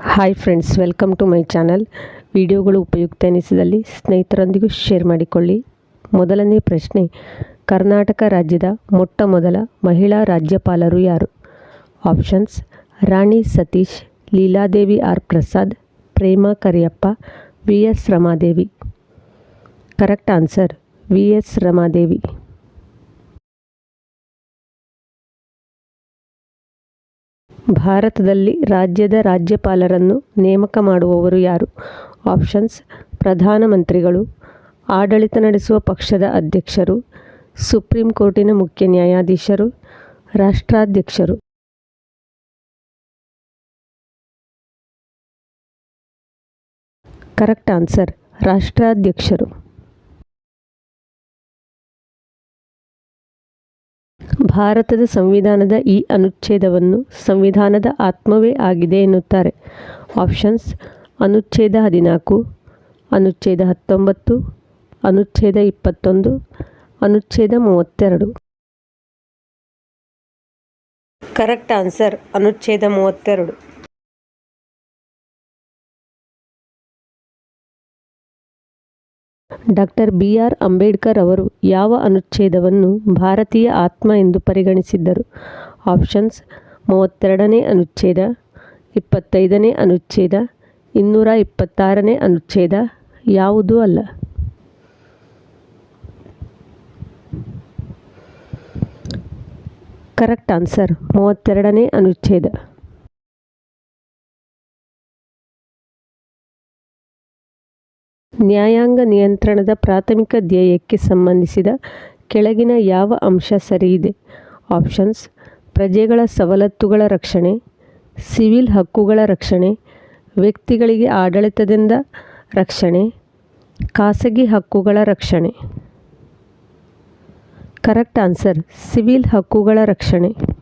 Hi friends welcome to my channel ವಿಡಿಯೋಗಳು ಉಪಯುಕ್ತ ಎನಿಸಿದಲ್ಲಿ ಸ್ನೇಹಿತರೊಂದಿಗೂ share ಮಾಡಿಕೊಳ್ಳಿ. ಮೊದಲನೇ ಪ್ರಶ್ನೆ, ಕರ್ನಾಟಕ ರಾಜ್ಯದ ಮೊಟ್ಟ ಮೊದಲ ಮಹಿಳಾ ರಾಜ್ಯಪಾಲರು ಯಾರು? Options Rani Satish, Leeladevi R Prasad, Prema Kariyappa, V S Ramadevi. Correct answer V S Ramadevi. ಭಾರತದಲ್ಲಿ ರಾಜ್ಯದ ರಾಜ್ಯಪಾಲರನ್ನು ನೇಮಕ ಮಾಡುವವರು ಯಾರು? ಆಪ್ಷನ್ಸ್ ಪ್ರಧಾನಮಂತ್ರಿಗಳು ಆಡಳಿತ ನಡೆಸುವ ಪಕ್ಷದ ಅಧ್ಯಕ್ಷರು, ಸುಪ್ರೀಂ ಕೋರ್ಟಿನ ಮುಖ್ಯ ನ್ಯಾಯಾಧೀಶರು, ರಾಷ್ಟ್ರಾಧ್ಯಕ್ಷರು. Correct answer, ರಾಷ್ಟ್ರಾಧ್ಯಕ್ಷರು. ಭಾರತದ ಸಂವಿಧಾನದ ಈ ಅನುಚ್ಛೇದವನ್ನು ಸಂವಿಧಾನದ ಆತ್ಮವೇ ಆಗಿದೆ ಎನ್ನುತ್ತಾರೆ. ಆಪ್ಷನ್ಸ್, ಅನುಚ್ಛೇದ ಹದಿನಾಲ್ಕು, ಅನುಚ್ಛೇದ ಹತ್ತೊಂಬತ್ತು, ಅನುಚ್ಛೇದ ಇಪ್ಪತ್ತೊಂದು, ಅನುಚ್ಛೇದ ಮೂವತ್ತೆರಡು. ಕರೆಕ್ಟ್ ಆನ್ಸರ್ ಅನುಚ್ಛೇದ ಮೂವತ್ತೆರಡು. ಡಾಕ್ಟರ್ ಬಿ ಆರ್ ಅಂಬೇಡ್ಕರ್ ಅವರು ಯಾವ ಅನುಚ್ಛೇದವನ್ನು ಭಾರತೀಯ ಆತ್ಮ ಎಂದು ಪರಿಗಣಿಸಿದ್ದರು? ಆಪ್ಷನ್ಸ್, ಮೂವತ್ತೆರಡನೇ ಅನುಚ್ಛೇದ, ಇಪ್ಪತ್ತೈದನೇ ಅನುಚ್ಛೇದ, ಇನ್ನೂರ ಇಪ್ಪತ್ತಾರನೇ ಅನುಚ್ಛೇದ, ಯಾವುದೂ ಅಲ್ಲ. ಕರೆಕ್ಟ್ ಆನ್ಸರ್, ಮೂವತ್ತೆರಡನೇ ಅನುಚ್ಛೇದ. ನ್ಯಾಯಾಂಗ ನಿಯಂತ್ರಣದ ಪ್ರಾಥಮಿಕ ಧ್ಯೇಯಕ್ಕೆ ಸಂಬಂಧಿಸಿದ ಕೆಳಗಿನ ಯಾವ ಅಂಶ ಸರಿಯಿದೆ? ಆಪ್ಷನ್ಸ್, ಪ್ರಜೆಗಳ ಸವಲತ್ತುಗಳ ರಕ್ಷಣೆ, ಸಿವಿಲ್ ಹಕ್ಕುಗಳ ರಕ್ಷಣೆ, ವ್ಯಕ್ತಿಗಳಿಗೆ ಆಡಳಿತದಿಂದ ರಕ್ಷಣೆ, ಖಾಸಗಿ ಹಕ್ಕುಗಳ ರಕ್ಷಣೆ. ಕರೆಕ್ಟ್ ಆನ್ಸರ್, ಸಿವಿಲ್ ಹಕ್ಕುಗಳ ರಕ್ಷಣೆ.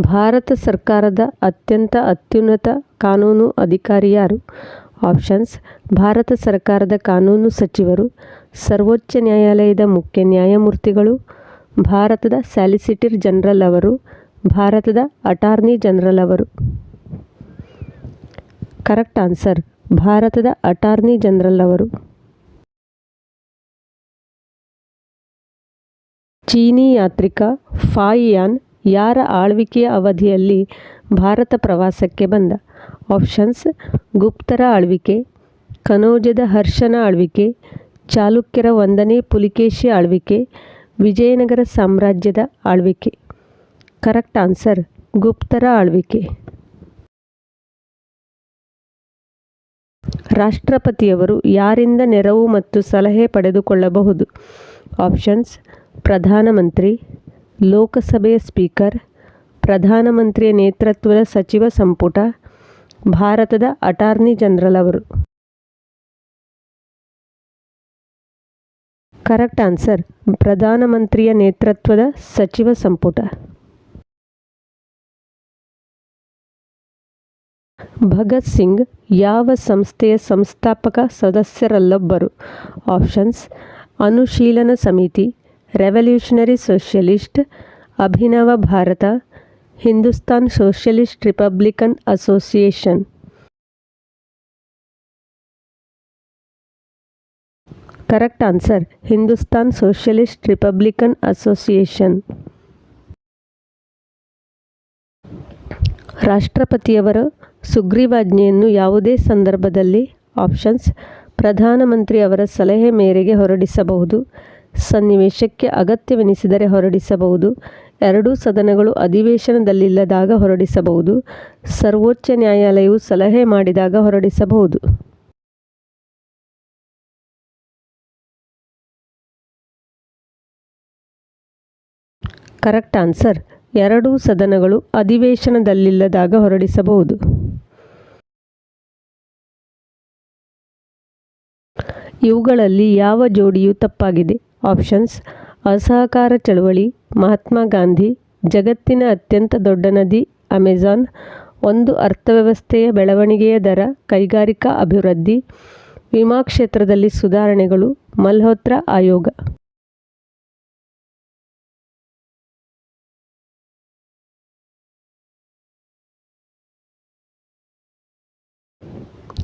ಭಾರತ ಸರ್ಕಾರದ ಅತ್ಯಂತ ಅತ್ಯುನ್ನತ ಕಾನೂನು ಅಧಿಕಾರಿ ಯಾರು? ಆಪ್ಷನ್ಸ್, ಭಾರತ ಸರ್ಕಾರದ ಕಾನೂನು ಸಚಿವರು, ಸರ್ವೋಚ್ಚ ನ್ಯಾಯಾಲಯದ ಮುಖ್ಯ ನ್ಯಾಯಮೂರ್ತಿಗಳು, ಭಾರತದ ಸ್ಯಾಲಿಸಿಟರ್ ಜನರಲ್ ಅವರು, ಭಾರತದ ಅಟಾರ್ನಿ ಜನರಲ್ ಅವರು. ಕರೆಕ್ಟ್ ಆನ್ಸರ್, ಭಾರತದ ಅಟಾರ್ನಿ ಜನರಲ್ ಅವರು. ಚೀನಿ ಯಾತ್ರಿಕ ಫಾಯಿಯಾನ್ ಯಾರ ಆಳ್ವಿಕೆಯ ಅವಧಿಯಲ್ಲಿ ಭಾರತ ಪ್ರವಾಸಕ್ಕೆ ಬಂದ? ಆಪ್ಷನ್ಸ್, ಗುಪ್ತರ ಆಳ್ವಿಕೆ, ಕನೋಜದ ಹರ್ಷನ ಆಳ್ವಿಕೆ, ಚಾಲುಕ್ಯರ ಒಂದನೇ ಪುಲಿಕೇಶಿ ಆಳ್ವಿಕೆ, ವಿಜಯನಗರ ಸಾಮ್ರಾಜ್ಯದ ಆಳ್ವಿಕೆ. ಕರೆಕ್ಟ್ ಆನ್ಸರ್, ಗುಪ್ತರ ಆಳ್ವಿಕೆ. ರಾಷ್ಟ್ರಪತಿಯವರು ಯಾರಿಂದ ನೆರವು ಮತ್ತು ಸಲಹೆ ಪಡೆದುಕೊಳ್ಳಬಹುದು? ಆಪ್ಷನ್ಸ್, ಪ್ರಧಾನಮಂತ್ರಿ ಲೋಕಸಭೆಯ ಸ್ಪೀಕರ್ ಪ್ರಧಾನಮಂತ್ರಿಯ ನೇತೃತ್ವದ ಸಚಿವ ಸಂಪುಟ, ಭಾರತದ ಅಟಾರ್ನಿ ಜನರಲ್ ಅವರು. ಕರೆಕ್ಟ್ ಆನ್ಸರ್, ಪ್ರಧಾನಮಂತ್ರಿಯ ನೇತೃತ್ವದ ಸಚಿವ ಸಂಪುಟ. ಭಗತ್ ಸಿಂಗ್ ಯಾವ ಸಂಸ್ಥೆಯ ಸಂಸ್ಥಾಪಕ ಸದಸ್ಯರಲ್ಲೊಬ್ಬರು? Options, Anushilan Samiti revolutionary socialist, Abhinav Bharat, Hindustan socialist republican association. Correct answer, Hindustan socialist republican association. ರಾಷ್ಟ್ರಪತಿಯವರ ಸುಗ್ರೀವಾಜ್ಞೆಯನ್ನು ಯಾವುದೇ ಸಂದರ್ಭದಲ್ಲಿ, ಆಪ್ಷನ್ಸ್ ಪ್ರಧಾನಮಂತ್ರಿ ಅವರ ಸಲಹೆ ಮೇರೆಗೆ ಹೊರಡಿಸಬಹುದು. ಸನ್ನಿವೇಶಕ್ಕೆ ಅಗತ್ಯವೆನಿಸಿದರೆ ಹೊರಡಿಸಬಹುದು. ಎರಡೂ ಸದನಗಳು ಅಧಿವೇಶನದಲ್ಲಿಲ್ಲದಾಗ ಹೊರಡಿಸಬಹುದು. ಸರ್ವೋಚ್ಚ ನ್ಯಾಯಾಲಯವು ಸಲಹೆ ಮಾಡಿದಾಗ ಹೊರಡಿಸಬಹುದು. Correct answer. ಎರಡೂ ಸದನಗಳು ಅಧಿವೇಶನದಲ್ಲಿಲ್ಲದಾಗ ಹೊರಡಿಸಬಹುದು. ಇವುಗಳಲ್ಲಿ ಯಾವ ಜೋಡಿಯು ತಪ್ಪಾಗಿದೆ. ಆಪ್ಷನ್ಸ್ ಅಸಹಕಾರ ಚಳುವಳಿ, ಮಹಾತ್ಮ ಗಾಂಧಿ, ಜಗತ್ತಿನ ಅತ್ಯಂತ ದೊಡ್ಡ ನದಿ ಅಮೆಜಾನ್, ಒಂದು ಅರ್ಥವ್ಯವಸ್ಥೆಯ ಬೆಳವಣಿಗೆಯ ದರ, ಕೈಗಾರಿಕಾ ಅಭಿವೃದ್ಧಿ, ವಿಮಾ ಕ್ಷೇತ್ರದಲ್ಲಿ ಸುಧಾರಣೆಗಳು, ಮಲ್ಹೋತ್ರ ಆಯೋಗ.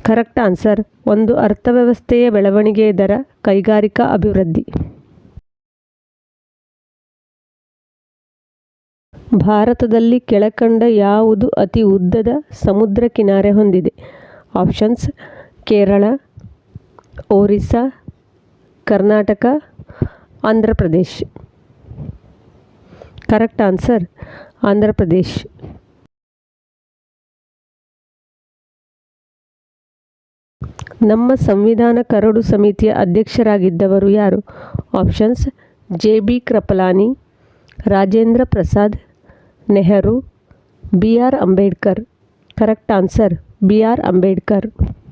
ಕರೆಕ್ಟ್ ಆನ್ಸರ್, ಒಂದು ಅರ್ಥವ್ಯವಸ್ಥೆಯ ಬೆಳವಣಿಗೆಯ ದರ, ಕೈಗಾರಿಕಾ ಅಭಿವೃದ್ಧಿ. ಭಾರತದಲ್ಲಿ ಕೆಳಕಂಡ ಯಾವುದು ಅತಿ ಉದ್ದದ ಸಮುದ್ರ ಕಿನಾರೆ ಹೊಂದಿದೆ? Options, Kerala, Orissa, Karnataka Andhra Pradesh correct answer Andhra Pradesh ನಮ್ಮ ಸಂವಿಧಾನ ಕರಡು ಸಮಿತಿಯ ಅಧ್ಯಕ್ಷರಾಗಿದ್ದವರು ಯಾರು? Options, J B Kripalani, Rajendra Prasad Nehru B R Ambedkar correct answer B R Ambedkar